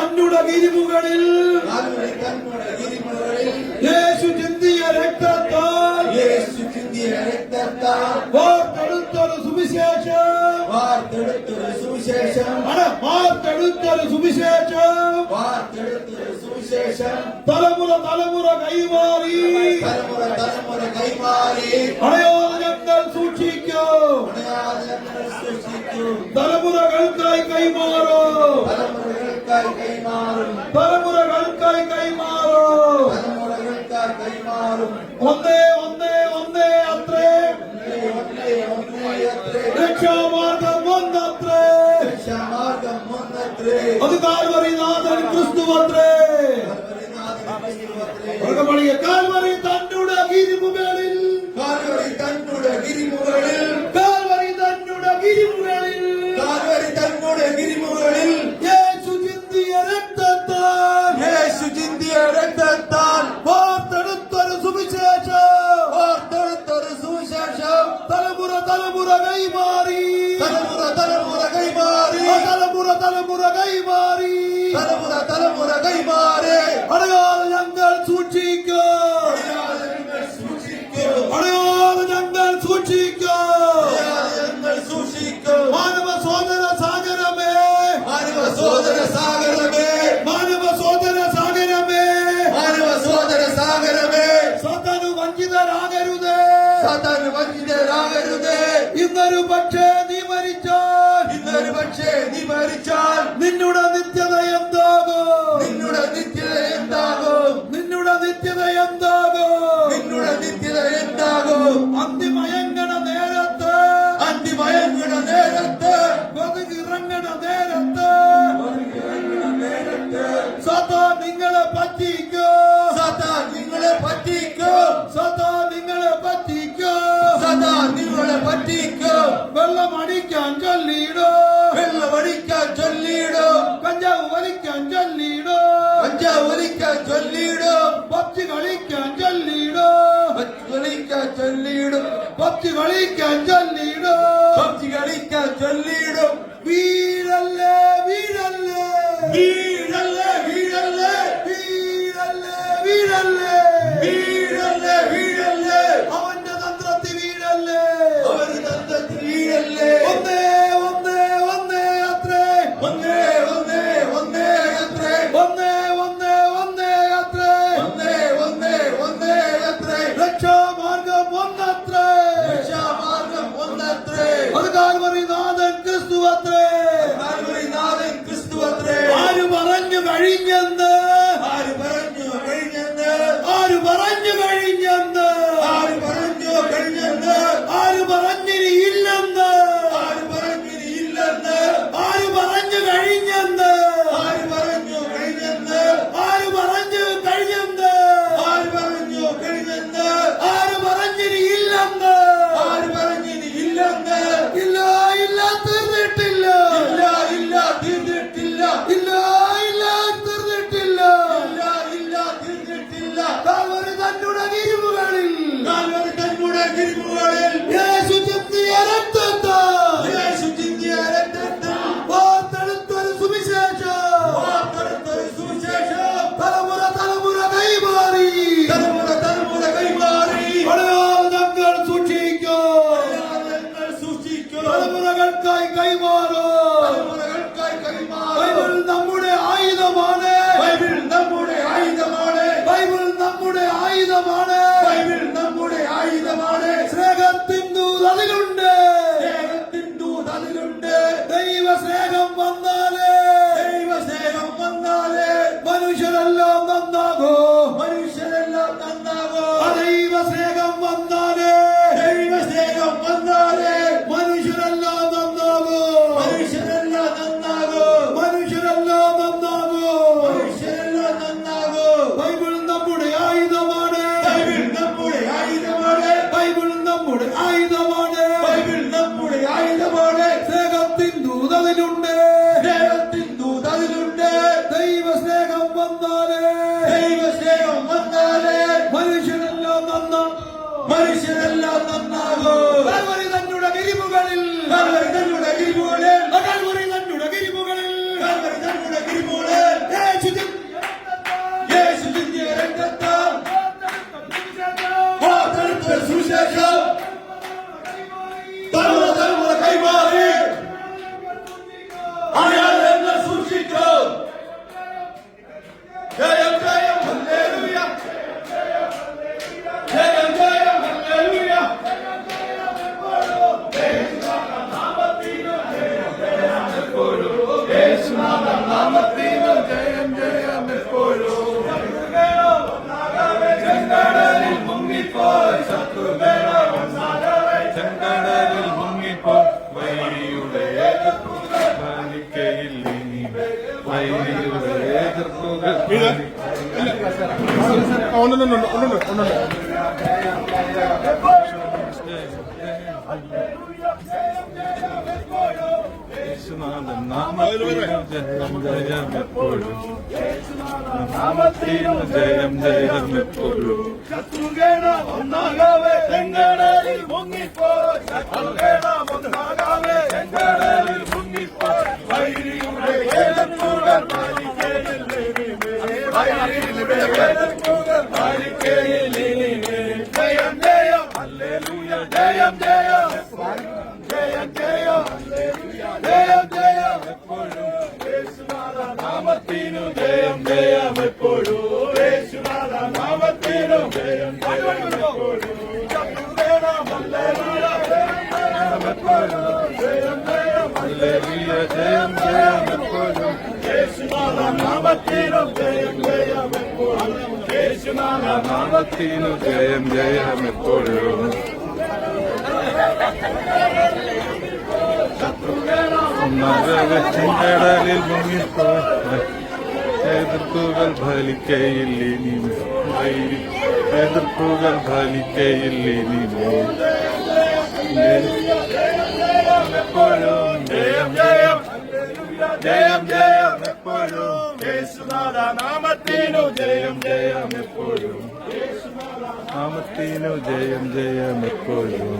കണ്ണുട ഗിരിമുകളിൽ. യേശു സുവിശേഷം. തലമുറ കൈമാറി. സൂക്ഷിക്കൂ. തലമുറകൾക്കായി കൈമാറി. കൾക്കായി കൈമാറും. തലമുറകൾക്കായി കൈമാറും. തലമുറകൾക്കായി കൈമാറും ഒന്നേ ഒന്നേ ഒന്നേ അത്രേ. ഒന്നേ ഒന്നേ അത്രേ രക്ഷാമാർഗം ഒന്നത്രേ രക്ഷാമാർഗം ഒന്നത്രേ അത് കാൽവ தலைமுறகை மாறி தலைமுற தலைமுறகை மாறி தலைமுற தலைமுறகை மாறி தலைமுற தலைமுறகை மாறி அடையாளங்கள் சூழ উপরে வெள்ளம் அடிக்கான் சொல்லிடோ. வெள்ளம் அடிக்கான் சொல்லிடோ. கஞ்சா ஒலிக்கான் சொல்லிடோ. கஞ்சா ஒலிக்கான் சொல்லிடோ. பப்ஜி கழிக்கான் சொல்லிடோ. பப்ஜி கழிக்கான் சொல்லிடோ. பப்ஜி கழிக்கான் சொல்லி നാഥൻ ക്രിസ്തു അത്രേ നാഥൻ ആര് പറഞ്ഞു കഴിഞ്ഞെന്ന് தலைமுறைகளுக்காய் கைமாறும் பைபிள் நம்முடைய ஆயுதமான. பைபிள் நம்முடைய ஆயுதமான. பைபிள் நம்முடைய ஆயுதமான. ദൈവസ്നേഹം വന്നാലേ. ദൈവസ്നേഹം വന്നാലേ. മനുഷ്യനെല്ലാം നന്നാകും. തന്നെ വിരിവുകളിൽ. തന്നെ വിരിവുകളിൽ. മകൾ യേശുനാഥൻ നാമത്തിൽ എപ്പോഴും നാമത്തിൽ ജയം ജയം എപ്പോഴും ശത്രുഗണ ഒന്നാകാവേ ചെങ്കടലിൽ മുങ്ങിപ്പോയി ശത്രുഗണ ഒന്നാകാവേ ചെങ്കടലിൽ ജയം ജയം. എപ്പോഴും യേശുനാഥ നാമത്തിനു ജയം ജയം എപ്പോഴും. യേശുനാഥ നാമത്തിനു ജയം ജയം എപ്പോഴും. ജയം ജയം എപ്പോഴും. യേശുനാഥ നാമത്തിനു ജയം ജയം എപ്പോഴും. യേശുനാഥ നാമത്തിനു ജയം ജയം എപ്പോഴും. മുങ്ങിപ്പോയി എതിർപ്പുകൾ ഫലിക്കയില്ലിനി വൈരി എതിർപ്പുകൾ ഫലിക്കയില്ലിനി എപ്പോഴും ജയം ജയം ജയം ജയം എപ്പോഴും യേശുനാഥ നാമത്തിനു ജയം ജയം എപ്പോഴും നാമത്തിനു ജയം ജയം എപ്പോഴും